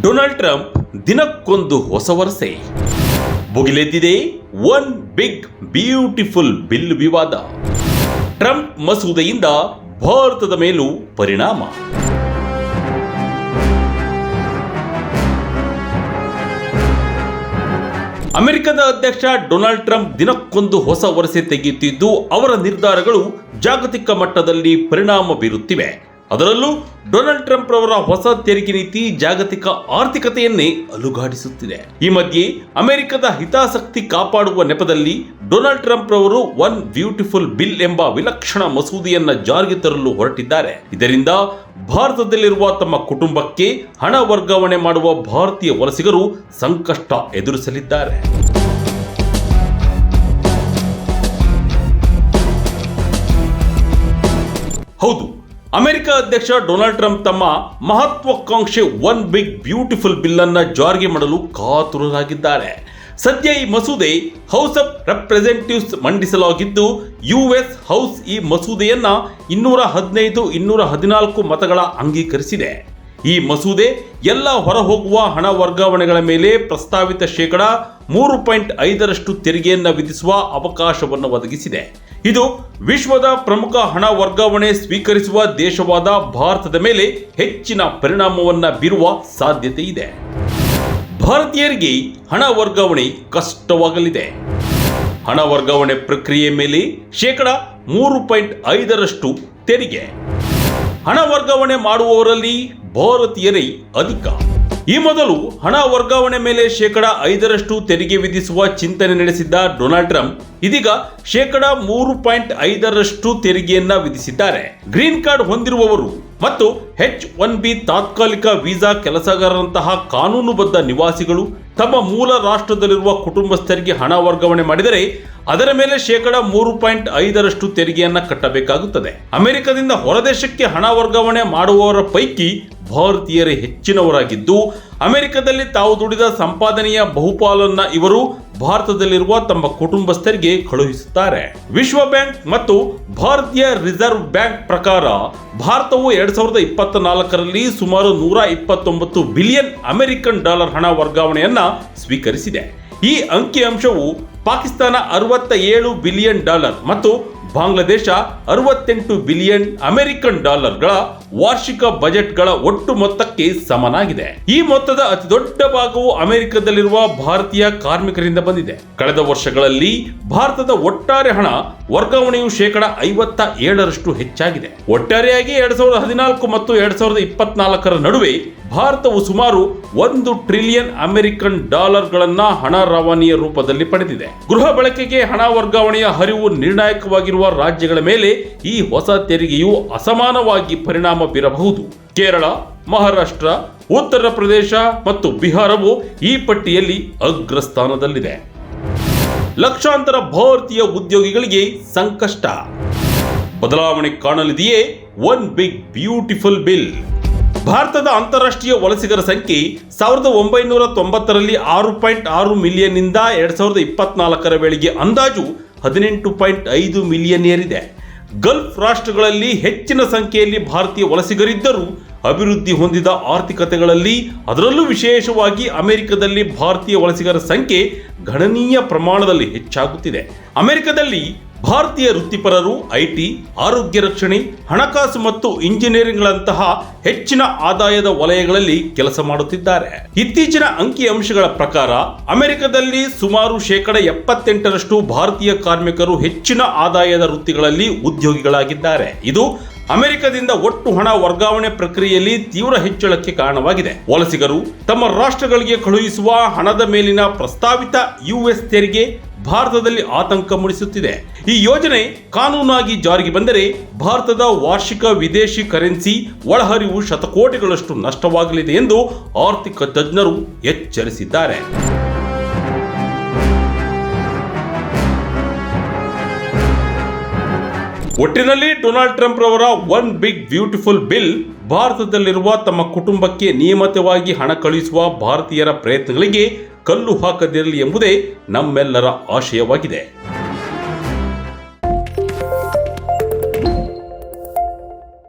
Donald Trump ದಿನಕ್ಕೊಂದು ಹೊಸ ವರಸೆ. ಭುಗಿಲೆದ್ದಿದೆ ಒನ್ ಬಿಗ್ ಬ್ಯೂಟಿಫುಲ್ ಬಿಲ್ ವಿವಾದ. ಟ್ರಂಪ್ ಮಸೂದೆಯಿಂದ ಭಾರತದ ಮೇಲೂ ಪರಿಣಾಮ. ಅಮೆರಿಕದ ಅಧ್ಯಕ್ಷ ಡೊನಾಲ್ಡ್ ಟ್ರಂಪ್ ದಿನಕ್ಕೊಂದು ಹೊಸ ವರಸೆ ತೆಗೆಯುತ್ತಿದ್ದು, ಅವರ ನಿರ್ಧಾರಗಳು ಜಾಗತಿಕ ಮಟ್ಟದಲ್ಲಿ ಪರಿಣಾಮ ಬೀರುತ್ತಿವೆ. ಅದರಲ್ಲೂ ಡೊನಾಲ್ಡ್ ಟ್ರಂಪ್ ರವರ ಹೊಸ ತೆರಿಗೆ ನೀತಿ ಜಾಗತಿಕ ಆರ್ಥಿಕತೆಯನ್ನೇ ಅಲುಗಾಡಿಸುತ್ತಿದೆ. ಈ ಮಧ್ಯೆ ಅಮೆರಿಕದ ಹಿತಾಸಕ್ತಿ ಕಾಪಾಡುವ ನೆಪದಲ್ಲಿ ಡೊನಾಲ್ಡ್ ಟ್ರಂಪ್ ರವರು ಒನ್ ಬ್ಯೂಟಿಫುಲ್ ಬಿಲ್ ಎಂಬ ವಿಲಕ್ಷಣ ಮಸೂದೆಯನ್ನ ಜಾರಿಗೆ ತರಲು ಹೊರಟಿದ್ದಾರೆ. ಇದರಿಂದ ಭಾರತದಲ್ಲಿರುವ ತಮ್ಮ ಕುಟುಂಬಕ್ಕೆ ಹಣ ವರ್ಗಾವಣೆ ಮಾಡುವ ಭಾರತೀಯ ವಲಸಿಗರು ಸಂಕಷ್ಟ ಎದುರಿಸಲಿದ್ದಾರೆ. ಹೌದು ಅಮೆರಿಕ ಅಧ್ಯಕ್ಷ ಡೊನಾಲ್ಡ್ ಟ್ರಂಪ್ ತಮ್ಮ ಮಹತ್ವಾಕಾಂಕ್ಷೆ ಒನ್ ಬಿಗ್ ಬ್ಯೂಟಿಫುಲ್ ಬಿಲ್ ಅನ್ನ ಜಾರಿಗೆ ಮಾಡಲು ಕಾತುರರಾಗಿದ್ದಾರೆ. ಸದ್ಯ ಈ ಮಸೂದೆ ಹೌಸ್ ಆಫ್ ರೆಪ್ರೆಸೆಂಟೇಟಿವ್ಸ್ ಮಂಡಿಸಲಾಗಿದ್ದು ಯುಎಸ್ ಹೌಸ್ ಈ ಮಸೂದೆಯನ್ನ ಇನ್ನೂರ ಹದಿನೈದು, ಇನ್ನೂರ ಹದಿನಾಲ್ಕು ಮತಗಳ ಅಂಗೀಕರಿಸಿದೆ. ಈ ಮಸೂದೆ ಎಲ್ಲ ಹೊರಹೋಗುವ ಹಣ ವರ್ಗಾವಣೆಗಳ ಮೇಲೆ ಪ್ರಸ್ತಾವಿತ ಶೇಕಡ ಮೂರು ಪಾಯಿಂಟ್ ಐದರಷ್ಟು ತೆರಿಗೆಯನ್ನು ವಿಧಿಸುವ ಅವಕಾಶವನ್ನು ಒದಗಿಸಿದೆ. ಇದು ವಿಶ್ವದ ಪ್ರಮುಖ ಹಣ ವರ್ಗಾವಣೆ ಸ್ವೀಕರಿಸುವ ದೇಶವಾದ ಭಾರತದ ಮೇಲೆ ಹೆಚ್ಚಿನ ಪರಿಣಾಮವನ್ನ ಬೀರುವ ಸಾಧ್ಯತೆ ಇದೆ. ಭಾರತೀಯರಿಗೆ ಹಣ ವರ್ಗಾವಣೆ ಕಷ್ಟವಾಗಲಿದೆ. ಹಣ ವರ್ಗಾವಣೆ ಪ್ರಕ್ರಿಯೆ ಮೇಲೆ ಶೇಕಡ ಮೂರು ಪಾಯಿಂಟ್ ಐದರಷ್ಟು ತೆರಿಗೆ. ಹಣ ವರ್ಗಾವಣೆ ಮಾಡುವವರಲ್ಲಿ ಭಾರತೀಯರೇ ಅಧಿಕ. ಈ ಮೊದಲು ಹಣ ವರ್ಗಾವಣೆ ಮೇಲೆ ಶೇಕಡ ಐದರಷ್ಟು ತೆರಿಗೆ ವಿಧಿಸುವ ಚಿಂತನೆ ನಡೆಸಿದ್ದ ಡೊನಾಲ್ಡ್ ಟ್ರಂಪ್, ಇದೀಗ ಶೇಕಡ ಮೂರು ಪಾಯಿಂಟ್ ಐದರಷ್ಟು ತೆರಿಗೆಯನ್ನ ವಿಧಿಸಿದ್ದಾರೆ. ಗ್ರೀನ್ ಕಾರ್ಡ್ ಹೊಂದಿರುವವರು ಮತ್ತು ಎಚ್ ಒನ್ ಬಿ ತಾತ್ಕಾಲಿಕ ವೀಸಾ ಕೆಲಸಗಾರರಂತಹ ಕಾನೂನುಬದ್ಧ ನಿವಾಸಿಗಳು ತಮ್ಮ ಮೂಲ ರಾಷ್ಟ್ರದಲ್ಲಿರುವ ಕುಟುಂಬಸ್ಥರಿಗೆ ಹಣ ವರ್ಗಾವಣೆ ಮಾಡಿದರೆ ಅದರ ಮೇಲೆ ಶೇಕಡ ಮೂರು ಪಾಯಿಂಟ್ ಐದರಷ್ಟು ತೆರಿಗೆಯನ್ನ ಕಟ್ಟಬೇಕಾಗುತ್ತದೆ. ಅಮೆರಿಕದಿಂದ ಹೊರದೇಶಕ್ಕೆ ಹಣ ವರ್ಗಾವಣೆ ಮಾಡುವವರ ಪೈಕಿ ಭಾರತೀಯರೇ ಹೆಚ್ಚಿನವರಾಗಿದ್ದು, ಅಮೆರಿಕದಲ್ಲಿ ತಾವು ದುಡಿದ ಸಂಪಾದನೆಯ ಬಹುಪಾಲನ್ನ ಇವರು ಭಾರತದಲ್ಲಿರುವ ತಮ್ಮ ಕುಟುಂಬಸ್ಥರಿಗೆ ಕಳುಹಿಸುತ್ತಾರೆ. ವಿಶ್ವ ಬ್ಯಾಂಕ್ ಮತ್ತು ಭಾರತೀಯ ರಿಸರ್ವ್ ಬ್ಯಾಂಕ್ ಪ್ರಕಾರ ಭಾರತವು ಎರಡ್ ಸಾವಿರದ ಇಪ್ಪತ್ತ ನಾಲ್ಕರಲ್ಲಿ ಸುಮಾರು ನೂರ ಇಪ್ಪತ್ತೊಂಬತ್ತು ಬಿಲಿಯನ್ ಅಮೆರಿಕನ್ ಡಾಲರ್ ಹಣ ವರ್ಗಾವಣೆಯನ್ನ ಸ್ವೀಕರಿಸಿದೆ. ಈ ಅಂಕಿಅಂಶವು ಪಾಕಿಸ್ತಾನ ಅರವತ್ತ ಏಳು ಬಿಲಿಯನ್ ಡಾಲರ್ ಮತ್ತು ಬಾಂಗ್ಲಾದೇಶ ಅರವತ್ತೆಂಟು ಬಿಲಿಯನ್ ಅಮೆರಿಕನ್ ಡಾಲರ್ಗಳ ವಾರ್ಷಿಕ ಬಜೆಟ್ಗಳ ಒಟ್ಟು ಮೊತ್ತಕ್ಕೆ ಸಮನಾಗಿದೆ. ಈ ಮೊತ್ತದ ಅತಿ ದೊಡ್ಡ ಭಾಗವು ಅಮೆರಿಕದಲ್ಲಿರುವ ಭಾರತೀಯ ಕಾರ್ಮಿಕರಿಂದ ಬಂದಿದೆ. ಕಳೆದ ವರ್ಷಗಳಲ್ಲಿ ಭಾರತದ ಒಟ್ಟಾರೆ ಹಣ ವರ್ಗಾವಣೆಯು ಶೇಕಡ ಐವತ್ತ ಏಳರಷ್ಟು ಹೆಚ್ಚಾಗಿದೆ. ಒಟ್ಟಾರೆಯಾಗಿ ಎರಡ್ ಸಾವಿರದ ಹದಿನಾಲ್ಕು ಮತ್ತು ಎರಡ್ ಸಾವಿರದ ಇಪ್ಪತ್ನಾಲ್ಕರ ನಡುವೆ ಭಾರತವು ಸುಮಾರು ಒಂದು ಟ್ರಿಲಿಯನ್ ಅಮೆರಿಕನ್ ಡಾಲರ್ಗಳನ್ನು ಹಣ ರವಾನೆಯ ರೂಪದಲ್ಲಿ ಪಡೆದಿದೆ. ಗೃಹ ಬಳಕೆಗೆ ಹಣ ವರ್ಗಾವಣೆಯ ಹರಿವು ನಿರ್ಣಾಯಕವಾಗಿರುವ ರಾಜ್ಯಗಳ ಮೇಲೆ ಈ ಹೊಸ ತೆರಿಗೆಯು ಅಸಮಾನವಾಗಿ ಪರಿಣಾಮ ಬೀರಬಹುದು. ಕೇರಳ, ಮಹಾರಾಷ್ಟ್ರ, ಉತ್ತರ ಪ್ರದೇಶ ಮತ್ತು ಬಿಹಾರವು ಈ ಪಟ್ಟಿಯಲ್ಲಿ ಅಗ್ರಸ್ಥಾನದಲ್ಲಿದೆ. ಲಕ್ಷಾಂತರ ಭಾರತೀಯ ಉದ್ಯೋಗಿಗಳಿಗೆ ಸಂಕಷ್ಟ. ಬದಲಾವಣೆ ಕಾಣಲಿದೆಯೇ? ಒನ್ ಬಿಗ್ ಬ್ಯೂಟಿಫುಲ್ ಬಿಲ್ ಭಾರತದ ಅಂತಾರಾಷ್ಟ್ರೀಯ ವಲಸಿಗರ ಸಂಖ್ಯೆ ಸಾವಿರದ ಒಂಬೈನೂರ ತೊಂಬತ್ತರಲ್ಲಿ ಆರು ಪಾಯಿಂಟ್ ಆರು ಮಿಲಿಯನ್ ಇಂದ ಎರಡ್ ಸಾವಿರದ ಇಪ್ಪತ್ನಾಲ್ಕರ ವೇಳೆಗೆ ಅಂದಾಜು ಹದಿನೆಂಟು ಪಾಯಿಂಟ್ ಐದು ಮಿಲಿಯನ್ ಏರಿದೆ ಗಲ್ಫ್ ರಾಷ್ಟ್ರಗಳಲ್ಲಿ ಹೆಚ್ಚಿನ ಸಂಖ್ಯೆಯಲ್ಲಿ ಭಾರತೀಯ ವಲಸಿಗರಿದ್ದರೂ ಅಭಿವೃದ್ಧಿ ಹೊಂದಿದ ಆರ್ಥಿಕತೆಗಳಲ್ಲಿ ಅದರಲ್ಲೂ ವಿಶೇಷವಾಗಿ ಅಮೆರಿಕದಲ್ಲಿ ಭಾರತೀಯ ವಲಸಿಗರ ಸಂಖ್ಯೆ ಗಣನೀಯ ಪ್ರಮಾಣದಲ್ಲಿ ಹೆಚ್ಚಾಗುತ್ತಿದೆ. ಅಮೆರಿಕದಲ್ಲಿ ಭಾರತೀಯ ವೃತ್ತಿಪರರು, ಐಟಿ, ಆರೋಗ್ಯ ರಕ್ಷಣೆ, ಹಣಕಾಸು ಮತ್ತು ಇಂಜಿನಿಯರಿಂಗ್ಗಳಂತಹ ಹೆಚ್ಚಿನ ಆದಾಯದ ವಲಯಗಳಲ್ಲಿ ಕೆಲಸ ಮಾಡುತ್ತಿದ್ದಾರೆ. ಇತ್ತೀಚಿನ ಅಂಕಿಅಂಶಗಳ ಪ್ರಕಾರ, ಅಮೆರಿಕದಲ್ಲಿ ಸುಮಾರು ಶೇಕಡ ಎಪ್ಪತ್ತೆಂಟರಷ್ಟು ಭಾರತೀಯ ಕಾರ್ಮಿಕರು ಹೆಚ್ಚಿನ ಆದಾಯದ ವೃತ್ತಿಗಳಲ್ಲಿ ಉದ್ಯೋಗಿಗಳಾಗಿದ್ದಾರೆ. ಇದು ಅಮೆರಿಕದಿಂದ ಒಟ್ಟು ಹಣ ವರ್ಗಾವಣೆ ಪ್ರಕ್ರಿಯೆಯಲ್ಲಿ ತೀವ್ರ ಹೆಚ್ಚಳಕ್ಕೆ ಕಾರಣವಾಗಿದೆ. ವಲಸಿಗರು ತಮ್ಮ ರಾಷ್ಟ್ರಗಳಿಗೆ ಕಳುಹಿಸುವ ಹಣದ ಮೇಲಿನ ಪ್ರಸ್ತಾವಿತ ಯುಎಸ್ ತೆರಿಗೆ ಭಾರತದಲ್ಲಿ ಆತಂಕ ಮೂಡಿಸುತ್ತಿದೆ. ಈ ಯೋಜನೆ ಕಾನೂನಾಗಿ ಜಾರಿಗೆ ಬಂದರೆ ಭಾರತದ ವಾರ್ಷಿಕ ವಿದೇಶಿ ಕರೆನ್ಸಿ ಒಳಹರಿವು ಶತಕೋಟಿಗಳಷ್ಟು ನಷ್ಟವಾಗಲಿದೆ ಎಂದು ಆರ್ಥಿಕ ತಜ್ಞರು ಎಚ್ಚರಿಸಿದ್ದಾರೆ. ಒಟ್ಟಿನಲ್ಲಿ ಡೊನಾಲ್ಡ್ ಟ್ರಂಪ್ ರವರ ಒನ್ ಬಿಗ್ ಬ್ಯೂಟಿಫುಲ್ ಬಿಲ್ ಭಾರತದಲ್ಲಿರುವ ತಮ್ಮ ಕುಟುಂಬಕ್ಕೆ ನಿಯಮಿತವಾಗಿ ಹಣ ಕಳುಹಿಸುವ ಭಾರತೀಯರ ಪ್ರಯತ್ನಗಳಿಗೆ ಕಲ್ಲು ಹಾಕದಿರಲಿ ಎಂಬುದೇ ನಮ್ಮೆಲ್ಲರ ಆಶಯವಾಗಿದೆ.